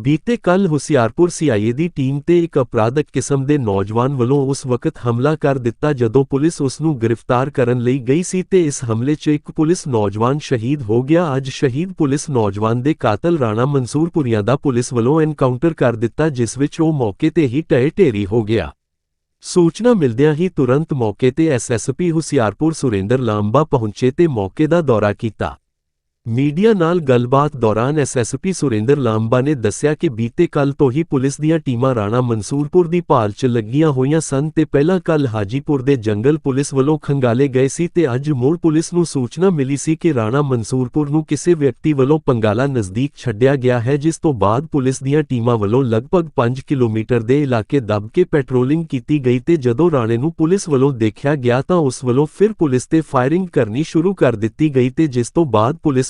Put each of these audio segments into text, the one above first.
ਬੀਤੇ ਕੱਲ ਹੁਸ਼ਿਆਰਪੁਰ ਸੀਆਈਏ ਦੀ ਟੀਮ ਤੇ ਇੱਕ ਅਪਰਾਧਕ ਕਿਸਮ ਦੇ ਨੌਜਵਾਨ ਵੱਲੋਂ ਉਸ ਵਕਤ ਹਮਲਾ ਕਰ ਦਿੱਤਾ ਜਦੋਂ ਪੁਲਿਸ ਉਸ ਨੂੰ ਗ੍ਰਿਫਤਾਰ ਕਰਨ ਲਈ ਗਈ ਸੀ ਤੇ ਇਸ ਹਮਲੇ 'ਚ ਇੱਕ ਪੁਲਿਸ ਨੌਜਵਾਨ ਸ਼ਹੀਦ ਹੋ ਗਿਆ। ਅੱਜ ਸ਼ਹੀਦ ਪੁਲਿਸ ਨੌਜਵਾਨ ਦੇ ਕਾਤਲ ਰਾਣਾ ਮਨਸੂਰਪੁਰੀਆ ਦਾ ਪੁਲਿਸ ਵੱਲੋਂ ਐਨਕਾਊਂਟਰ ਕਰ ਦਿੱਤਾ, ਜਿਸ ਵਿੱਚ ਉਹ ਮੌਕੇ ਤੇ ਹੀ ਢਹਿ ਢੇਰੀ ਹੋ ਗਿਆ। ਸੂਚਨਾ ਮਿਲਦਿਆਂ ਹੀ ਤੁਰੰਤ ਮੌਕੇ ਤੇ ਐਸਐਸਪੀ ਹੁਸ਼ਿਆਰਪੁਰ ਸੁਰਿੰਦਰ ਲਾਂਬਾ ਪਹੁੰਚੇ ਤੇ ਮੌਕੇ ਦਾ ਦੌਰਾ ਕੀਤਾ। ਮੀਡੀਆ ਨਾਲ ਗੱਲਬਾਤ ਦੌਰਾਨ ਐਸਐਸਪੀ ਸੁਰਿੰਦਰ ਲਾਂਬਾ ਨੇ ਦੱਸਿਆ ਕਿ ਬੀਤੇ ਕੱਲ ਤੋਂ ਹੀ ਪੁਲਿਸ ਦੀਆਂ ਟੀਮਾਂ ਰਾਣਾ ਮਨਸੂਰਪੁਰ ਦੀ ਭਾਲ 'ਚ ਲੱਗੀਆਂ ਹੋਈਆਂ ਸਨ ਤੇ ਪਹਿਲਾਂ ਕੱਲ ਹਾਜੀਪੁਰ ਦੇ ਜੰਗਲ ਪੁਲਿਸ ਵੱਲੋਂ ਖੰਗਾਲੇ ਗਏ ਸੀ ਤੇ ਅੱਜ ਮੂੜ ਪੁਲਿਸ ਨੂੰ ਸੂਚਨਾ ਮਿਲੀ ਸੀ ਕਿ ਰਾਣਾ ਮਨਸੂਰਪੁਰ ਨੂੰ ਕਿਸੇ ਵਿਅਕਤੀ ਵੱਲੋਂ ਪੰਗਾਲਾ ਨਜ਼ਦੀਕ ਛੱਡਿਆ ਗਿਆ ਹੈ, ਜਿਸ ਤੋਂ ਬਾਅਦ ਪੁਲਿਸ ਦੀਆਂ ਟੀਮਾਂ ਵੱਲੋਂ ਲਗਭਗ 5 ਕਿਲੋਮੀਟਰ ਦੇ ਇਲਾਕੇ ਦੱਬ ਕੇ ਪੈਟਰੋਲਿੰਗ ਕੀਤੀ ਗਈ ਤੇ ਜਦੋਂ ਰਾਣੇ ਨੂੰ ਪੁਲਿਸ ਵੱਲੋਂ ਦੇਖਿਆ ਗਿਆ ਤਾਂ ਉਸ ਵੱਲੋਂ ਫਿਰ ਪੁਲਿਸ ਤੇ ਫਾਇਰਿੰਗ ਕਰਨੀ ਸ਼ੁਰੂ ਕਰ ਦਿੱਤੀ ਗਈ ਤੇ ਜਿਸ ਤੋਂ ਬਾਅਦ ਪੁਲਿਸ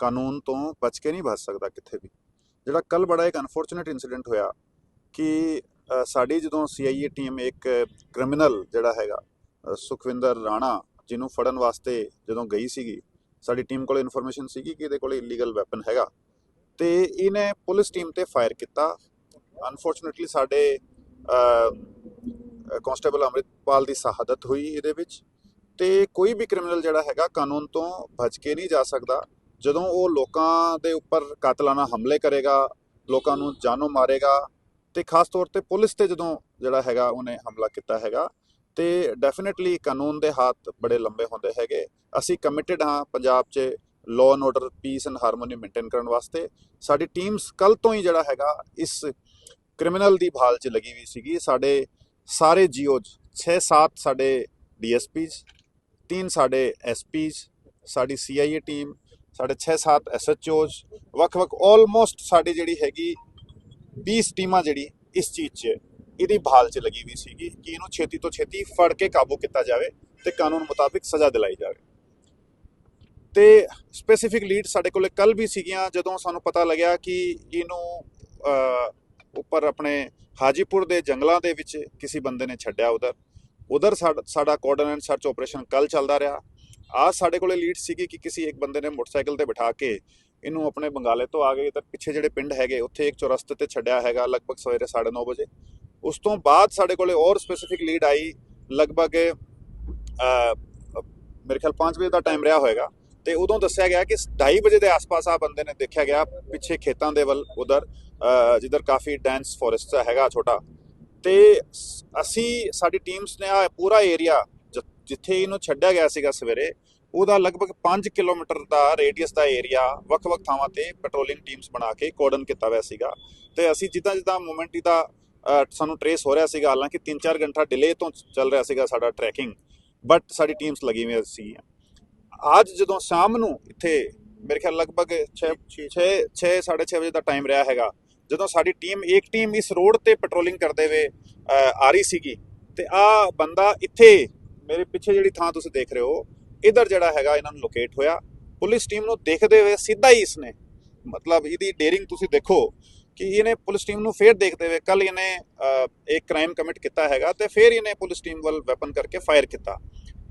ਕਾਨੂੰਨ ਤੋਂ ਬਚ ਕੇ ਨਹੀਂ ਬਚ ਸਕਦਾ ਕਿੱਥੇ ਵੀ। ਜਿਹੜਾ ਕੱਲ ਬੜਾ ਇੱਕ ਅਨਫੋਰਚੂਨੇਟ ਇਨਸੀਡੈਂਟ ਹੋਇਆ ਕਿ ਸਾਡੀ ਜਦੋਂ ਸੀਆਈਏ ਟੀਮ ਇੱਕ ਕ੍ਰਿਮੀਨਲ ਜਿਹੜਾ ਹੈਗਾ ਸੁਖਵਿੰਦਰ ਰਾਣਾ ਜਿਹਨੂੰ ਫੜਨ ਵਾਸਤੇ ਜਦੋਂ ਗਈ ਸੀਗੀ, ਸਾਡੀ ਟੀਮ ਕੋਲ ਇਨਫੋਰਮੇਸ਼ਨ ਸੀਗੀ ਕਿ ਇਹਦੇ ਕੋਲ ਇਲੀਗਲ ਵੈਪਨ ਹੈਗਾ ਤੇ ਇਹਨੇ ਪੁਲਿਸ ਟੀਮ ਤੇ ਫਾਇਰ ਕੀਤਾ। ਅਨਫੋਰਚੂਨੇਟਲੀ ਸਾਡੇ ਕਨਸਟੇਬਲ ਅੰਮ੍ਰਿਤਪਾਲ ਦੀ ਸ਼ਹਾਦਤ ਹੋਈ ਇਹਦੇ ਵਿੱਚ ਤੇ ਕੋਈ ਵੀ ਕ੍ਰਿਮੀਨਲ ਜਿਹੜਾ ਹੈਗਾ ਕਾਨੂੰਨ ਤੋਂ ਬਚ ਕੇ ਨਹੀਂ ਜਾ ਸਕਦਾ। ਜਦੋਂ ਉਹ ਲੋਕਾਂ ਦੇ ਉੱਪਰ ਕਾਤਲਾਨਾ ਹਮਲੇ ਕਰੇਗਾ, ਲੋਕਾਂ ਨੂੰ ਜਾਨੋਂ ਮਾਰੇਗਾ ਤੇ ਖਾਸ ਤੌਰ ਤੇ ਪੁਲਿਸ ਤੇ ਜਦੋਂ ਜਿਹੜਾ ਹੈਗਾ ਉਹਨੇ ਹਮਲਾ ਕੀਤਾ ਹੈਗਾ, ਤੇ ਡੈਫੀਨਿਟਲੀ ਕਾਨੂੰਨ ਦੇ ਹੱਥ ਬੜੇ ਲੰਬੇ ਹੁੰਦੇ ਹੈਗੇ। ਅਸੀਂ ਕਮਿਟਿਡ ਹਾਂ ਪੰਜਾਬ 'ਚ law and order peace and harmony maintain ਕਰਨ ਵਾਸਤੇ। ਸਾਡੀ ਟੀਮਸ ਕੱਲ ਤੋਂ ਹੀ ਜਿਹੜਾ ਹੈਗਾ ਇਸ ਕ੍ਰਿਮੀਨਲ ਦੀ ਭਾਲ 'ਚ ਲੱਗੀ ਹੋਈ ਸੀਗੀ। ਸਾਡੇ ਸਾਰੇ ਜੀਓਜ਼ 6-7 ਸਾਡੇ ਡੀਐਸਪੀਜ਼ ਤਿੰਨ ਸਾਡੇ ਐਸਪੀਜ਼ ਸਾਡੀ ਸੀਆਈਏ ਟੀਮ ਸਾਡੇ 6-7 ਐਸਐਚਓਜ਼ ਵੱਖ-ਵੱਖ ਆਲਮੋਸਟ ਸਾਡੀ ਜਿਹੜੀ ਹੈਗੀ 20 ਟੀਮਾਂ ਜਿਹੜੀ ਇਸ ਚੀਜ਼ 'ਚ, ਇਹਦੀ ਭਾਲ 'ਚ ਲੱਗੀ ਹੋਈ ਸੀਗੀ ਕਿ ਇਹਨੂੰ ਛੇਤੀ ਤੋਂ ਛੇਤੀ ਫੜ ਕੇ ਕਾਬੂ ਕੀਤਾ ਜਾਵੇ ਤੇ ਕਾਨੂੰਨ ਮੁਤਾਬਿਕ ਸਜ਼ਾ ਦਿਲਾਈ ਜਾਵੇ। ਤੇ ਸਪੈਸੀਫਿਕ ਲੀਡ ਸਾਡੇ ਕੋਲੇ ਕੱਲ ਵੀ ਸੀਗੀਆਂ, ਜਦੋਂ ਸਾਨੂੰ ਪਤਾ ਲੱਗਿਆ ਕਿ ਇਹਨੂੰ ਉੱਪਰ ਆਪਣੇ ਹਾਜੀਪੁਰ ਦੇ ਜੰਗਲਾਂ ਦੇ ਵਿੱਚ ਕਿਸੇ ਬੰਦੇ ਨੇ ਛੱਡਿਆ ਉਧਰ। ਉਧਰ ਸਾਡਾ ਕੋਆਰਡੀਨੇਟ ਸਰਚ ਆਪਰੇਸ਼ਨ ਕੱਲ ਚੱਲਦਾ ਰਿਹਾ। ਆ ਸਾਡੇ ਕੋਲੇ ਲੀਡ ਸੀਗੀ ਕਿ ਕਿਸੇ ਇੱਕ ਬੰਦੇ ਨੇ ਮੋਟਰਸਾਈਕਲ ਤੇ ਬਿਠਾ ਕੇ ਇਹਨੂੰ ਆਪਣੇ ਬੰਗਾਲੇ ਤੋਂ ਆ ਗਏ, ਤਾਂ ਪਿੱਛੇ ਜਿਹੜੇ ਪਿੰਡ ਹੈਗੇ, ਉੱਥੇ ਇੱਕ ਚੌਰਸਤੇ ਤੇ ਛੱਡਿਆ ਹੈਗਾ ਲਗਭਗ ਸਵੇਰੇ 9:30 ਵਜੇ। ਉਸ ਤੋਂ ਬਾਅਦ ਸਾਡੇ ਕੋਲੇ ਹੋਰ ਸਪੈਸੀਫਿਕ ਲੀਡ ਆਈ, ਲਗਭਗ ਮੇਰੇ ਖਿਆਲ 5 ਵਜੇ ਦਾ ਟਾਈਮ ਰਿਹਾ ਹੋਏਗਾ। ਤੇ ਉਦੋਂ ਦੱਸਿਆ ਗਿਆ ਕਿ 2:30 ਵਜੇ ਦੇ ਆਸ-ਪਾਸ ਆ ਬੰਦੇ ਨੇ ਦੇਖਿਆ ਗਿਆ, ਪਿੱਛੇ ਖੇਤਾਂ ਦੇ ਵੱਲ, ਉਧਰ ਜਿੱਧਰ ਕਾਫੀ ਡੈਂਸ ਫੋਰੈਸਟ ਹੈਗਾ, ਛੋਟਾ। ਤੇ ਅਸੀਂ, ਸਾਡੀ ਟੀਮਸ ਨੇ ਆ ਪੂਰਾ ਏਰੀਆ ਜਿੱਥੇ ਇਹਨੂੰ ਛੱਡਿਆ ਗਿਆ ਸੀਗਾ ਸਵੇਰੇ ਉਹਦਾ ਲਗਭਗ 5 ਕਿਲੋਮੀਟਰ ਦਾ ਰੇਡੀਅਸ ਦਾ ਏਰੀਆ ਵੱਖ-ਵੱਖ ਥਾਵਾਂ ਤੇ ਪੈਟਰੋਲਿੰਗ ਟੀਮਸ ਬਣਾ ਕੇ ਕੋਡਨ ਕੀਤਾ ਹੋਇਆ ਸੀਗਾ। ਤੇ ਅਸੀਂ ਜਿੱਦਾਂ ਜਿੱਦਾਂ ਮੂਵਮੈਂਟ ਦਾ ਅ, ਸਾਨੂੰ ਟਰੇਸ ਹੋ ਰਿਹਾ ਸੀਗਾ ਹਾਲਾਂਕਿ 3-4 ਘੰਟਾ ਡਿਲੇ ਤੋਂ ਚੱਲ ਰਿਹਾ ਸੀਗਾ ਸਾਡਾ ਟਰੈਕਿੰਗ ਬਟ ਸਾਡੀ ਟੀਮਸ ਲੱਗੀ ਹੋਈਆਂ ਸੀ ਅੱਜ ਜਦੋਂ ਸ਼ਾਮ ਨੂੰ ਇੱਥੇ ਮੇਰੇ ਖਿਆਲ ਲਗਭਗ 6 6 6 6:30 ਵਜੇ ਦਾ ਟਾਈਮ ਰਿਹਾ ਹੈਗਾ ਜਦੋਂ ਸਾਡੀ ਟੀਮ ਇੱਕ ਟੀਮ ਇਸ ਰੋਡ ਤੇ ਪੈਟਰੋਲਿੰਗ ਕਰਦੇ ਹੋਏ ਆ ਰਹੀ ਸੀਗੀ ਤੇ ਆ ਬੰਦਾ ਇੱਥੇ ਮੇਰੇ ਪਿੱਛੇ ਜਿਹੜੀ ਥਾਂ ਤੁਸੀਂ ਦੇਖ ਰਹੇ ਹੋ ਇਧਰ ਜਿਹੜਾ ਹੈਗਾ ਇਹਨਾਂ ਨੂੰ ਲੋਕੇਟ ਹੋਇਆ। ਪੁਲਿਸ ਟੀਮ ਨੂੰ ਦੇਖਦੇ ਹੋਏ ਸਿੱਧਾ ਹੀ ਇਸਨੇ ਮਤਲਬ ਇਹਦੀ ਡੇਰਿੰਗ ਤੁਸੀਂ ਦੇਖੋ ਕਿ ਇਹਨੇ ਪੁਲਿਸ ਟੀਮ ਨੂੰ ਫੇਰ ਦੇਖਦੇ ਹੋਏ ਕੱਲ ਇਹਨੇ ਅ, ਇੱਕ ਕ੍ਰਾਈਮ ਕਮਿਟ ਕੀਤਾ ਹੈਗਾ ਤੇ ਫੇਰ ਇਹਨੇ ਪੁਲਿਸ ਟੀਮ ਵੱਲ ਵੈਪਨ ਕਰਕੇ ਫਾਇਰ ਕੀਤਾ।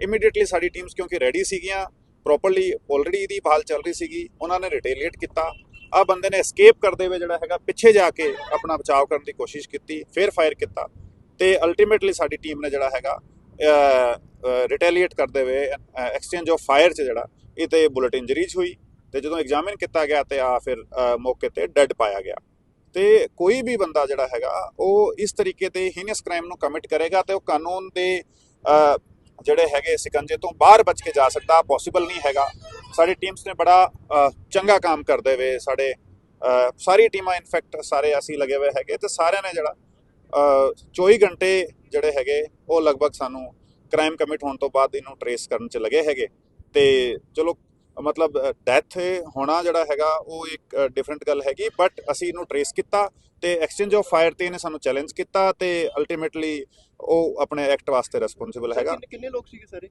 ਇਮੀਡੀਏਟਲੀ ਸਾਡੀ ਟੀਮਸ ਕਿਉਂਕਿ ਰੈਡੀ ਸੀਗੀਆਂ ਪ੍ਰੋਪਰਲੀ ਆਲਰੇਡੀ ਇਹਦੀ ਭਾਲ ਚੱਲ ਰਹੀ ਸੀਗੀ ਉਹਨਾਂ ਨੇ ਰਿਟੇਲੀਏਟ ਕੀਤਾ। ਆ ਬੰਦੇ ਨੇ ਐਸਕੇਪ ਕਰਦੇ ਹੋਏ ਜਿਹੜਾ ਹੈਗਾ ਪਿੱਛੇ ਜਾ ਕੇ ਆਪਣਾ ਬਚਾਅ ਕਰਨ ਦੀ ਕੋਸ਼ਿਸ਼ ਕੀਤੀ ਫਿਰ ਫਾਇਰ ਕੀਤਾ। ਤੇ ਅਲਟੀਮੇਟਲੀ ਸਾਡੀ ਟੀਮ ਨੇ ਜਿਹੜਾ ਹੈਗਾ ਰਿਟੈਲੀਏਟ ਕਰਦੇ ਹੋਏ ਐਕਸਚੇਂਜ ਆਫ ਫਾਇਰ ਚ ਜਿਹੜਾ ਇਹ ਤੇ ਬੁਲਟ ਇੰਜਰੀਜ਼ ਹੋਈ ਤੇ ਜਦੋਂ ਐਗਜ਼ਾਮਿਨ ਕੀਤਾ ਗਿਆ ਤੇ ਆ ਫਿਰ ਮੌਕੇ ਤੇ ਡੈੱਡ ਪਾਇਆ ਗਿਆ। ਤੇ ਕੋਈ ਵੀ ਬੰਦਾ ਜਿਹੜਾ ਹੈਗਾ ਉਹ ਇਸ ਤਰੀਕੇ ਤੇ ਹੀਨਸ ਕ੍ਰਾਈਮ ਨੂੰ ਕਮਿਟ ਕਰੇਗਾ ਤੇ ਉਹ ਕਾਨੂੰਨ ਦੇ ਜਿਹੜੇ ਹੈਗੇ ਸਿਕੰਜੇ ਤੋਂ ਬਾਹਰ ਬਚ ਕੇ ਜਾ ਸਕਦਾ ਪੋਸੀਬਲ ਨਹੀਂ ਹੈਗਾ। ਸਾਡੀ ਟੀਮਸ ਨੇ ਬੜਾ ਚੰਗਾ ਕੰਮ ਕਰਦੇ ਹੋਏ ਸਾਡੇ ਸਾਰੀ ਟੀਮਾਂ ਇਨਫੈਕਟ ਸਾਰੇ ਅਸੀਂ ਲੱਗੇ ਹੋਏ ਹੈਗੇ ਤੇ ਸਾਰਿਆਂ ਨੇ ਜਿਹੜਾ ਅ, 24 ਘੰਟੇ ਜਿਹੜੇ ਹੈਗੇ ਉਹ ਲਗਭਗ ਸਾਨੂੰ ਕ੍ਰਾਈਮ ਕਮਿਟ ਹੋਣ ਤੋਂ ਬਾਅਦ ਇਹਨੂੰ ਟਰੇਸ ਕਰਨ ਚ ਲੱਗੇ ਹੈਗੇ। ਤੇ ਚਲੋ ਮਤਲਬ ਡੈਥ ਹੋਣਾ ਜਿਹੜਾ ਹੈਗਾ ਉਹ ਇੱਕ ਡਿਫਰੈਂਟ ਗੱਲ ਹੈਗੀ ਬਟ ਅਸੀਂ ਇਹਨੂੰ ਟਰੇਸ ਕੀਤਾ ਤੇ ਐਕਸਚੇਂਜ ਆਫ ਫਾਇਰ ਤੇ ਇਹਨੇ ਸਾਨੂੰ ਚੈਲੰਜ ਕੀਤਾ ਤੇ ਅਲਟੀਮੇਟਲੀ ਉਹ ਆਪਣੇ ਐਕਟ ਵਾਸਤੇ ਰਿਸਪੌਂਸਿਬਲ ਹੈਗਾ। ਕਿੰਨੇ- ਲੋਕ ਸੀਗੇ ਸਾਰੇ?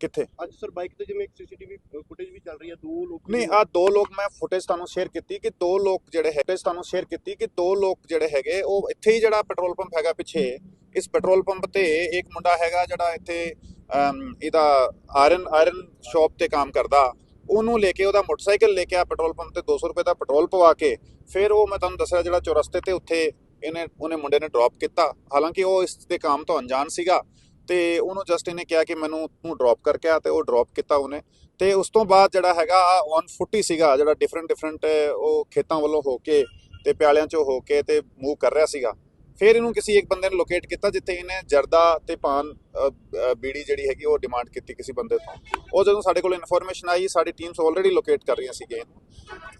ਕਿੱਥੇ? ਅੱਜ ਸਰ ਬਾਈਕ ਤੇ ਜਿਵੇਂ ਇੱਕ ਸੀਸੀਟੀਵੀ ਫੁਟੇਜ ਵੀ ਚੱਲ ਰਹੀ ਹੈ ਦੋ ਲੋਕ ਨਹੀਂ ਆ ਦੋ ਲੋਕ ਮੈਂ ਫੁਟੇਜ ਤੁਹਾਨੂੰ ਸ਼ੇਅਰ ਕੀਤੀ ਕਿ ਦੋ ਲੋਕ ਜਿਹੜੇ ਹੈਗੇ ਤੁਹਾਨੂੰ ਸ਼ੇਅਰ ਕੀਤੀ ਕਿ ਦੋ ਲੋਕ ਜਿਹੜੇ ਹੈਗੇ ਉਹ ਇੱਥੇ ਹੀ ਜਿਹੜਾ ਪੈਟਰੋਲ ਪੰਪ ਹੈਗਾ ਪਿੱਛੇ ਇਸ ਪੈਟਰੋਲ ਪੰਪ ਤੇ ਇੱਕ ਮੁੰਡਾ ਹੈਗਾ ਜਿਹੜਾ ਇੱਥੇ ਇਹਦਾ ਆਇਰਨ ਆਇਰਨ ਸ਼ਾਪ ਤੇ ਕੰਮ ਕਰਦਾ। ਉਹਨੂੰ ਲੈ ਕੇ ਉਹਦਾ ਮੋਟਰਸਾਈਕਲ ਲੈ ਕੇ ਆ ਪੈਟਰੋਲ ਪੰਪ ਤੇ 200 ਰੁਪਏ ਦਾ ਪੈਟਰੋਲ ਪਵਾ ਕੇ। ਫਿਰ ਉਹ ਮੈਂ ਤੁਹਾਨੂੰ ਦੱਸਿਆ ਜਿਹੜਾ ਚੌਰਸਤੇ ਤੇ ਉੱਥੇ ਇਹਨੇ, ਉਹਨੇ ਮੁੰਡੇ ਨੇ ਡ੍ਰੌਪ ਕੀਤਾ। ਹਾਲਾਂਕਿ ਉਹ ਇਸ ਦੇ ਕੰਮ ਤੋਂ ਅਣਜਾਣ ਸੀਗਾ ਤੇ ਉਹਨੂੰ ਜਸਟ ਇਹਨੇ ਕਿਹਾ ਕਿ ਮੈਨੂੰ ਤੂੰ ਡ੍ਰੌਪ ਕਰਕੇ ਆ ਤੇ ਉਹ ਡ੍ਰੌਪ ਕੀਤਾ ਉਹਨੇ। ਤੇ ਉਸ ਤੋਂ ਬਾਅਦ ਜਿਹੜਾ ਹੈਗਾ ਔਨ ਫੁੱਟੀ ਸੀਗਾ, ਜਿਹੜਾ ਡਿਫਰੈਂਟ ਡਿਫਰੈਂਟ ਉਹ ਖੇਤਾਂ ਵੱਲੋਂ ਹੋ ਕੇ ਤੇ ਪਿਆਲਿਆਂ ਚੋਂ ਹੋ ਕੇ ਤੇ ਮੂਵ ਕਰ ਰਿਹਾ ਸੀਗਾ। ਫਿਰ ਇਹਨੂੰ ਕਿਸੇ ਇੱਕ ਬੰਦੇ ਨੇ ਲੋਕੇਟ ਕੀਤਾ ਜਿੱਥੇ ਇਹਨੇ ਜਰਦਾ ਤੇ ਪਾਨ ਬੀੜੀ ਜਿਹੜੀ ਹੈਗੀ ਉਹ ਡਿਮਾਂਡ ਕੀਤੀ ਕਿਸੇ ਬੰਦੇ ਤੋਂ। ਉਹ ਜਦੋਂ ਸਾਡੇ ਕੋਲ ਇਨਫੋਰਮੇਸ਼ਨ ਆਈ ਸਾਡੀ ਟੀਮਸ ਆਲਰੇਡੀ ਲੋਕੇਟ ਕਰ ਰਹੀਆਂ ਸੀਗੇ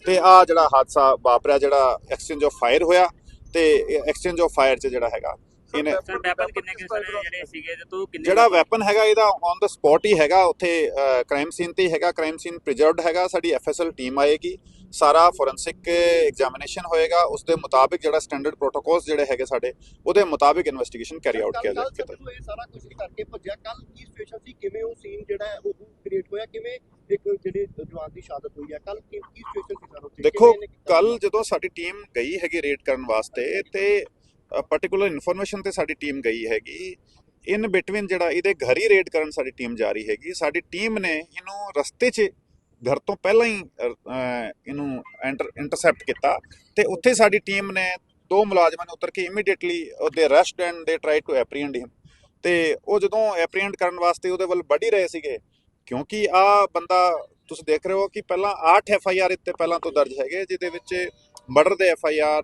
ਤੇ ਆ ਜਿਹੜਾ ਹਾਦਸਾ ਵਾਪਰਿਆ ਜਿਹੜਾ ਐਕਸਚੇਂਜ ਆਫ ਫਾਇਰ ਹੋਇਆ ਤੇ ਐਕਸਚੇਂਜ ਆਫ ਫਾਇਰ 'ਚ ਜਿਹੜਾ ਹੈਗਾ ਇਹਨੇ ਵੈਪਨ ਕਿੰਨੇ ਜਿਹੜੇ ਸੀਗੇ ਤੇ ਤੂੰ ਕਿੰਨੇ ਜਿਹੜਾ ਵੈਪਨ ਹੈਗਾ ਇਹਦਾ ਔਨ ਦਾ ਸਪੌਟ ਹੀ ਹੈਗਾ। ਉੱਥੇ ਕ੍ਰਾਈਮ ਸੀਨ ਤੇ ਹੀ ਹੈਗਾ ਕ੍ਰਾਈਮ ਸੀਨ ਪ੍ਰੀਜ਼ਰਵਡ ਹੈਗਾ। ਸਾਡੀ ਐਫਐਸਐਲ ਟੀਮ ਆਏਗੀ। ਸਾਰਾ ਫੋਰੈਂਸਿਕ ਐਗਜ਼ਾਮੀਨੇਸ਼ਨ ਹੋਏਗਾ ਉਸ ਦੇ ਮੁਤਾਬਿਕ ਜਿਹੜਾ ਸਟੈਂਡਰਡ ਪ੍ਰੋਟੋਕੋਲਸ ਜਿਹੜੇ ਹੈਗੇ ਸਾਡੇ ਉਹਦੇ ਮੁਤਾਬਿਕ ਇਨਵੈਸਟੀਗੇਸ਼ਨ ਕੈਰੀ ਆਊਟ ਕੀਤਾ ਜਾਏਗਾ। ਇਹ ਸਾਰਾ ਕੁਝ ਕਰਕੇ ਭੱਜਿਆ ਕੱਲ ਕੀ ਸਿਚੁਏਸ਼ਨ ਸੀ? ਕਿਵੇਂ ਉਹ ਸੀਨ ਜਿਹੜਾ ਉਹ ਕ੍ਰੀਏਟ ਹੋਇਆ? ਕਿਵੇਂ ਇੱਕ ਜਿਹੜੇ ਜਵਾਨ ਦੀ ਸ਼ਹਾਦਤ ਹੋਈ ਹੈ? ਕੱਲ ਕੀ ਸਿਚੁਏਸ਼ਨ ਸੀ ਸਰ ਉੱਥੇ? ਦੇਖੋ? ਕੱਲ ਜਦੋਂ ਸਾਡੀ ਟੀਮ ਗਈ ਹੈਗੀ ਰੇਡ ਕਰਨ ਵਾਸਤੇ ਤੇ ਪਾਰਟਿਕੂਲਰ ਇਨਫੋਰਮੇਸ਼ਨ ਤੇ ਸਾਡੀ ਟੀਮ ਗਈ ਹੈਗੀ। ਇਨ ਬਿਟਵੀਨ ਜਿਹੜਾ ਇਹਦੇ ਘਰ ਹੀ ਰੇਡ ਕਰਨ ਸਾਡੀ ਟੀਮ ਜਾ ਰਹੀ ਹੈਗੀ। ਸਾਡੀ ਟੀਮ ਨੇ ਇਹਨੂੰ ਰਸਤੇ 'ਚ ਘਰ ਤੋਂ ਪਹਿਲਾਂ ਹੀ ਇਹਨੂੰ ਐਂਟਰ ਇੰਟਰਸੈਪਟ ਕੀਤਾ ਤੇ ਉੱਥੇ ਸਾਡੀ ਟੀਮ ਨੇ ਦੋ ਮੁਲਾਜ਼ਮਾਂ ਨੇ ਉਤਰ ਕੇ ਇਮੀਡੀਏਟਲੀ ਉਹਦੇ ਰੈਸਟ ਐਂਡ ਦੇ ਟਰਾਈ ਟੂ ਐਪਰੀਹੈਂਡ ਹਿਮ ਤੇ ਉਹ ਜਦੋਂ ਐਪਰੀਹੈਂਡ ਕਰਨ ਵਾਸਤੇ ਉਹਦੇ ਵੱਲ ਵੱਢ ਹੀ ਰਹੇ ਸੀਗੇ, ਕਿਉਂਕਿ ਆ ਬੰਦਾ, ਤੁਸੀਂ ਦੇਖ ਰਹੇ ਹੋ ਕਿ ਪਹਿਲਾਂ 8 ਐਫ ਆਈ ਆਰ ਇੱਥੇ ਪਹਿਲਾਂ ਤੋਂ ਦਰਜ ਹੈਗੇ, ਜਿਹਦੇ ਵਿੱਚ ਮਰਡਰ ਦੇ F I R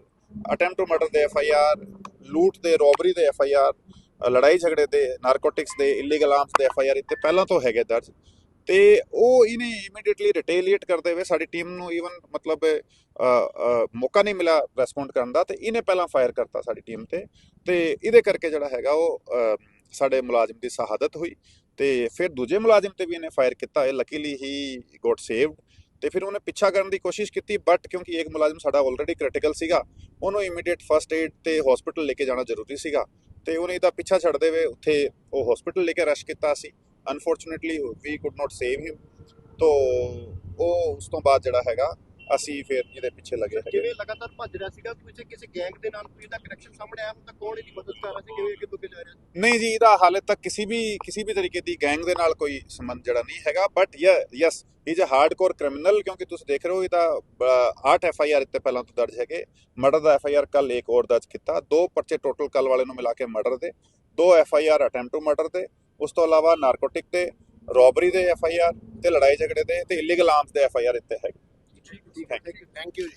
attempt to murder ਦੇ ਐਫ ਆਈ ਆਰ ਲੂਟ ਦੇ ਰੋਬਰੀ ਦੇ ਐਫ ਆਈ ਆਰ ਲੜਾਈ ਝਗੜੇ ਦੇ ਨਾਰਕੋਟਿਕਸ ਦੇ ਇਲੀਗਲ ਆਰਮਸ ਦੇ ਐਫ ਆਈ ਆਰ ਇੱਥੇ ਪਹਿਲਾਂ ਤੋਂ ਹੈਗੇ ਦਰਜ। ਤੇ ਉਹ ਇਹਨੇ ਇਮੀਡੀਏਟਲੀ ਰਿਟੇਲੀਏਟ ਕਰਦੇ ਹੋਏ ਸਾਡੀ ਟੀਮ ਨੂੰ ਈਵਨ ਮਤਲਬ ਮੌਕਾ ਨਹੀਂ ਮਿਲਿਆ ਰੈਸਪੌਂਡ ਕਰਨ ਦਾ ਤੇ ਇਹਨੇ ਪਹਿਲਾਂ ਫਾਇਰ ਕਰਤਾ ਸਾਡੀ ਟੀਮ ਤੇ। ਤੇ ਇਹਦੇ ਕਰਕੇ ਜਿਹੜਾ ਹੈਗਾ ਉਹ ਸਾਡੇ ਮੁਲਾਜ਼ਮ ਦੀ ਸ਼ਹਾਦਤ ਹੋਈ ਤੇ ਫਿਰ ਦੂਜੇ ਮੁਲਾਜ਼ਮ ਤੇ ਵੀ ਇਹਨੇ ਫਾਇਰ ਕੀਤਾ। ਇਹ ਲੱਕੀਲੀ ਹੀ ਗੋਟ ਸੇਵਡ ਤੇ ਫਿਰ ਉਹਨੇ ਪਿੱਛਾ ਕਰਨ ਦੀ ਕੋਸ਼ਿਸ਼ ਕੀਤੀ ਬਟ ਕਿਉਂਕਿ ਇੱਕ ਮੁਲਾਜ਼ਮ ਸਾਡਾ ਆਲਰੇਡੀ ਕ੍ਰਿਟੀਕਲ ਸੀਗਾ, ਉਹਨੂੰ ਇਮੀਡੀਏਟ ਫਰਸਟ ਏਡ ਤੇ ਹਸਪੀਟਲ ਲੈ ਕੇ ਜਾਣਾ ਜ਼ਰੂਰੀ ਸੀਗਾ ਤੇ ਉਹਨੇ ਇਹਦਾ ਪਿੱਛਾ ਛੱਡਦੇ ਹੋਏ ਉੱਥੇ ਉਹ ਹਸਪੀਟਲ ਲੈ ਕੇ ਰਸ਼ ਕੀਤਾ ਸੀ unfortunately we could not save him ਤੋ ਉਹ ਉਸ ਤੋਂ ਬਾਅਦ ਜਿਹੜਾ ਹੈਗਾ ਅਸੀਂ ਫਿਰ ਇਹਦੇ ਪਿੱਛੇ ਲੱਗੇ ਹੈਗੇ। ਜਿਵੇਂ ਲਗਾਤਾਰ ਭੱਜ ਰਿਹਾ ਸੀਗਾ ਕਿਸੇ ਕਿਸੇ ਗੈਂਗ ਦੇ ਨਾਲ ਕੋਈ ਇਹਦਾ ਕਨੈਕਸ਼ਨ ਸਾਹਮਣੇ ਆਇਆ ਹੁਣ ਕੌਣ ਇਹਦੀ ਮਦਦ ਕਰ ਰਿਹਾ ਸੀ? ਕਿਵੇਂ ਅੱਗੇ ਤੋਂ ਜਾ ਰਿਹਾ? ਨਹੀਂ ਜੀ ਇਹਦਾ ਹਾਲੇ ਤੱਕ ਕਿਸੇ ਵੀ ਕਿਸੇ ਵੀ ਤਰੀਕੇ ਦੀ ਗੈਂਗ ਦੇ ਨਾਲ ਕੋਈ ਸੰਬੰਧ ਜਿਹੜਾ ਨਹੀਂ ਹੈਗਾ but yes he is a hardcore criminal ਕਿਉਂਕਿ ਤੁਸੀਂ ਦੇਖ ਰਹੇ ਹੋ ਇਹਦਾ 8 ਐਫ ਆਈ ਆਰ ਇੱਥੇ ਪਹਿਲਾਂ ਤੋਂ ਦਰਜ ਹੈਗੇ। ਮਰਡਰ ਦਾ ਐਫ ਆਈ ਆਰ ਕੱਲ ਇੱਕ ਹੋਰ ਦਰਜ ਕੀਤਾ। ਦੋ ਪਰਚੇ ਟੋਟਲ ਕੱਲ ਵਾਲੇ ਨੂੰ ਮਿਲਾ ਕੇ ਮਰਡਰ ਦੇ। ਦੋ F I R attempt to murder ਦੇ। ਉਸ ਤੋਂ ਇਲਾਵਾ ਨਾਰਕੋਟਿਕ ਤੇ ਰੋਬਰੀ ਦੇ ਐਫ ਆਈ ਆਰ ਤੇ ਲੜਾਈ ਝਗੜੇ ਦੇ ਤੇ ਇਲੀਗਲ ਆਰਮਸ ਦੇ ਐਫ ਆਈ ਆਰ ਇੱਥੇ ਹੈਗੇ। ਠੀਕ ਹੈ ਥੈਂਕ ਯੂ ਜੀ।